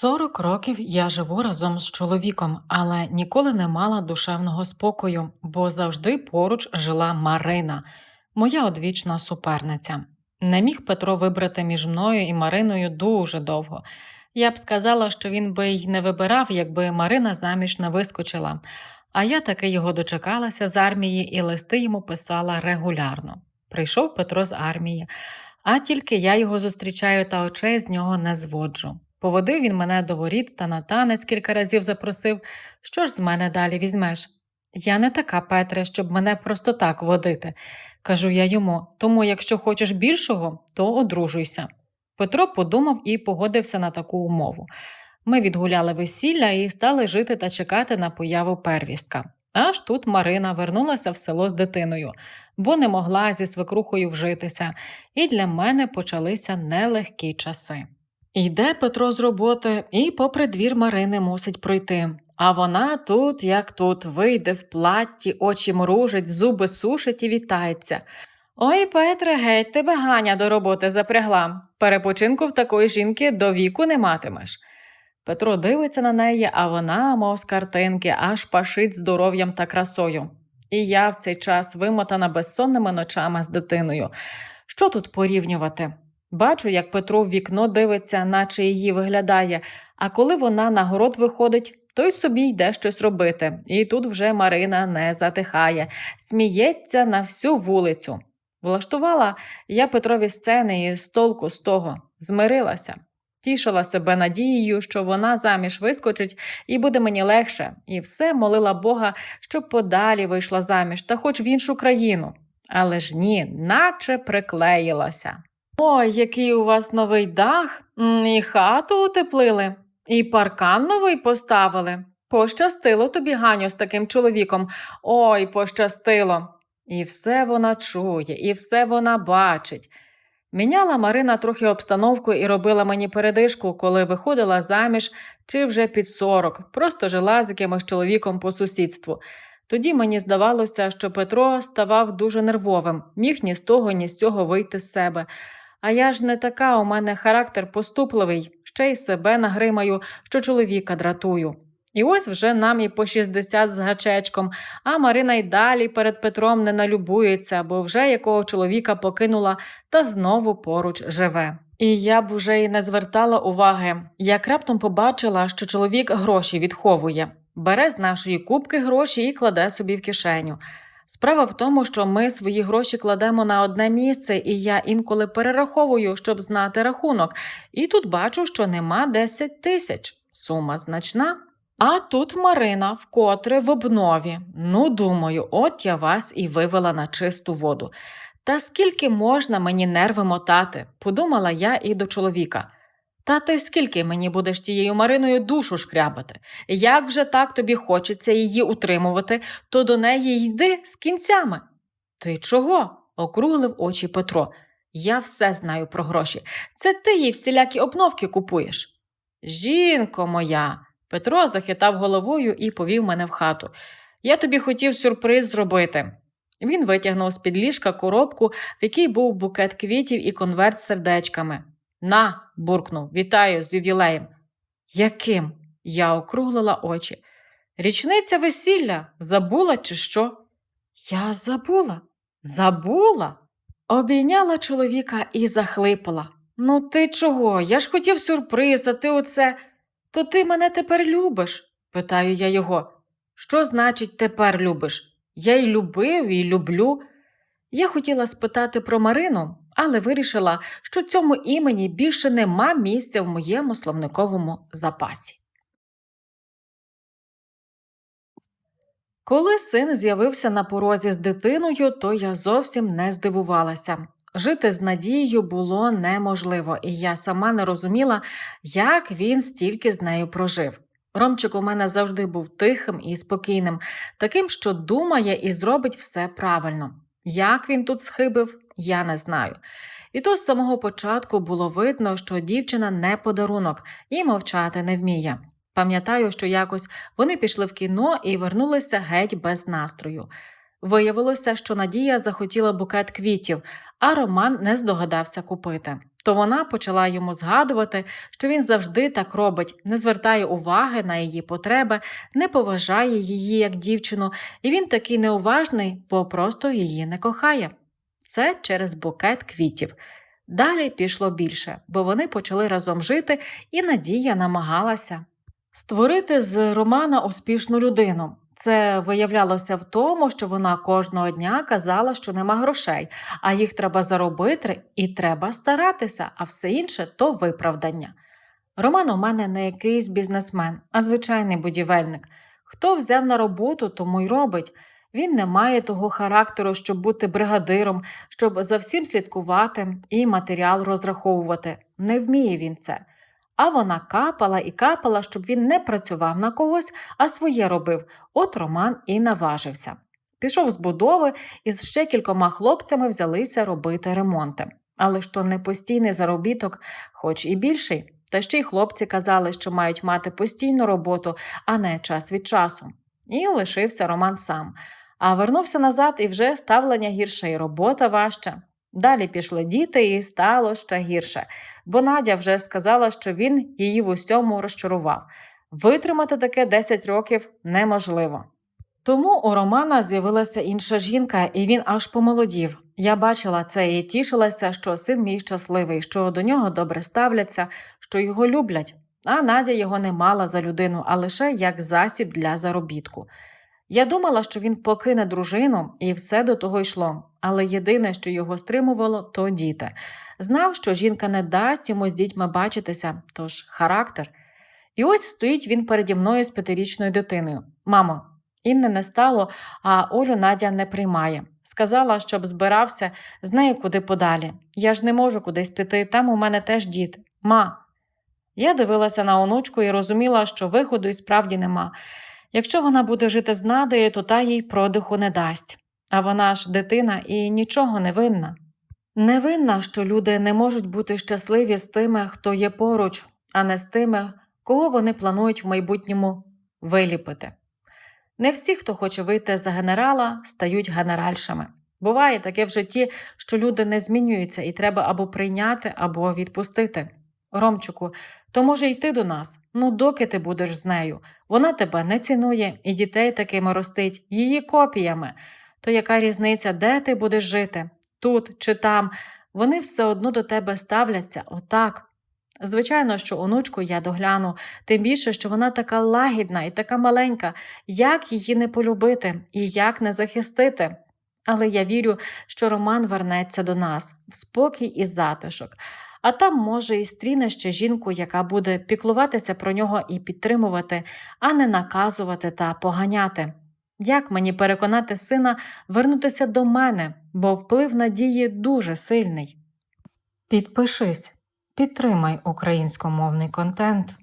40 років я живу разом з чоловіком, але ніколи не мала душевного спокою, бо завжди поруч жила Марина, моя одвічна суперниця. Не міг Петро вибрати між мною і Мариною дуже довго. Я б сказала, що він би й не вибирав, якби Марина заміж не вискочила. А я таки його дочекалася з армії і листи йому писала регулярно. Прийшов Петро з армії, а тільки я його зустрічаю та очей з нього не зводжу. Поводив він мене до воріт та на танець кілька разів запросив, що ж з мене далі візьмеш. Я не така, Петре, щоб мене просто так водити, кажу я йому, тому якщо хочеш більшого, то одружуйся. Петро подумав і погодився на таку умову. Ми відгуляли весілля і стали жити та чекати на появу первістка. Аж тут Марина вернулася в село з дитиною, бо не могла зі свекрухою вжитися, і для мене почалися нелегкі часи. Йде Петро з роботи і попри двір Марини мусить пройти. А вона тут, як тут, вийде в платті, очі мружить, зуби сушить і вітається. Ой, Петре, геть тебе Ганя до роботи запрягла. Перепочинку в такої жінки до віку не матимеш. Петро дивиться на неї, а вона, мов з картинки, аж пашить здоров'ям та красою. І я в цей час вимотана безсонними ночами з дитиною. Що тут порівнювати? Бачу, як Петро в вікно дивиться, наче її виглядає, а коли вона на город виходить, той собі йде щось робити. І тут вже Марина не затихає, сміється на всю вулицю. Влаштувала я Петрові сцени і з толку з того, змирилася, тішила себе надією, що вона заміж вискочить і буде мені легше, і все молила Бога, щоб подалі вийшла заміж, та хоч в іншу країну. Але ж ні, наче приклеїлася. Ой, який у вас новий дах, і хату утеплили, і паркан новий поставили. Пощастило тобі, Ганю, з таким чоловіком. Ой, пощастило. І все вона чує, і все вона бачить. Міняла Марина трохи обстановку і робила мені передишку, коли виходила заміж чи вже під сорок, просто жила з якимось чоловіком по сусідству. Тоді мені здавалося, що Петро ставав дуже нервовим, міг ні з того, ні з цього вийти з себе. А я ж не така, у мене характер поступливий, ще й себе нагримаю, що чоловіка дратую. І ось вже нам і по 60 з гачечком, а Марина й далі перед Петром не налюбується, бо вже якого чоловіка покинула та знову поруч живе. І я б вже й не звертала уваги, як раптом побачила, що чоловік гроші відховує, бере з нашої кубки гроші і кладе собі в кишеню. Справа в тому, що ми свої гроші кладемо на одне місце, і я інколи перераховую, щоб знати рахунок, і тут бачу, що нема 10 тисяч. Сума значна. А тут Марина вкотре в обнові. Ну, думаю, от я вас і вивела на чисту воду. Та скільки можна мені нерви мотати, подумала я і до чоловіка. Та ти скільки мені будеш тією Мариною душу шкрябати? Як вже так тобі хочеться її утримувати, то до неї йди з кінцями. Ти чого? округлив очі Петро. Я все знаю про гроші. Це ти їй всілякі обновки купуєш. Жінко моя. Петро захитав головою і повів мене в хату. Я тобі хотів сюрприз зробити. Він витягнув з під ліжка коробку, в якій був букет квітів і конверт з сердечками. На, буркнув, вітаю з ювілеєм. Яким? Я округлила очі. Річниця весілля забула, чи що? Я забула, забула. Обійняла чоловіка і захлипала. Ну, ти чого? Я ж хотів сюрприз, а ти оце. То ти мене тепер любиш? питаю я його. Що значить тепер любиш? Я й любив, і люблю. Я хотіла спитати про Марину, але вирішила, що цьому імені більше нема місця в моєму словниковому запасі. Коли син з'явився на порозі з дитиною, то я зовсім не здивувалася. Жити з надією було неможливо, і я сама не розуміла, як він стільки з нею прожив. Ромчик у мене завжди був тихим і спокійним, таким, що думає і зробить все правильно. Як він тут схибив, я не знаю. І то з самого початку було видно, що дівчина не подарунок і мовчати не вміє. Пам'ятаю, що якось вони пішли в кіно і вернулися геть без настрою. Виявилося, що Надія захотіла букет квітів, а Роман не здогадався купити. то вона почала йому згадувати, що він завжди так робить, не звертає уваги на її потреби, не поважає її як дівчину, і він такий неуважний, бо просто її не кохає. Це через букет квітів. Далі пішло більше, бо вони почали разом жити, і Надія намагалася створити з Романа успішну людину. Це виявлялося в тому, що вона кожного дня казала, що нема грошей, а їх треба заробити і треба старатися, а все інше то виправдання. Роман у мене не якийсь бізнесмен, а звичайний будівельник. Хто взяв на роботу, тому й робить. Він не має того характеру, щоб бути бригадиром, щоб за всім слідкувати і матеріал розраховувати. Не вміє він це. А вона капала і капала, щоб він не працював на когось, а своє робив. От Роман і наважився. Пішов з будови і з ще кількома хлопцями взялися робити ремонти. Але ж то не постійний заробіток, хоч і більший. Та ще й хлопці казали, що мають мати постійну роботу, а не час від часу. І лишився Роман сам. А вернувся назад і вже ставлення гірше, і робота важча. Далі пішли діти, і стало ще гірше, бо Надя вже сказала, що він її в усьому розчарував. Витримати таке 10 років неможливо. Тому у Романа з'явилася інша жінка, і він аж помолодів. Я бачила це і тішилася, що син мій щасливий, що до нього добре ставляться, що його люблять. А Надя його не мала за людину, а лише як засіб для заробітку. Я думала, що він покине дружину, і все до того йшло. Але єдине, що його стримувало, то діти. Знав, що жінка не дасть йому з дітьми бачитися, тож характер. І ось стоїть він переді мною з п'ятирічною дитиною. Мамо, Інни не стало, а Олю Надя не приймає. Сказала, щоб збирався з нею куди подалі. Я ж не можу кудись піти, там у мене теж діти. Ма. Я дивилася на онучку і розуміла, що виходу і справді нема. Якщо вона буде жити з Надею, то та їй продиху не дасть. А вона ж дитина і нічого не винна. Не винна, що люди не можуть бути щасливі з тими, хто є поруч, а не з тими, кого вони планують в майбутньому виліпити. Не всі, хто хоче вийти за генерала, стають генеральшами. Буває таке в житті, що люди не змінюються і треба або прийняти, або відпустити. Ромчику, то може йти до нас. Ну, доки ти будеш з нею. Вона тебе не цінує і дітей такими ростить, її копіями. То яка різниця, де ти будеш жити? Тут чи там? Вони все одно до тебе ставляться отак. Звичайно, що онучку я догляну, тим більше, що вона така лагідна і така маленька, як її не полюбити і як не захистити. Але я вірю, що Роман вернеться до нас в спокій і затишок, а там, може, і стріне ще жінку, яка буде піклуватися про нього і підтримувати, а не наказувати та поганяти. Як мені переконати сина вернутися до мене, бо вплив надії дуже сильний. Підпишись, підтримай українськомовний контент.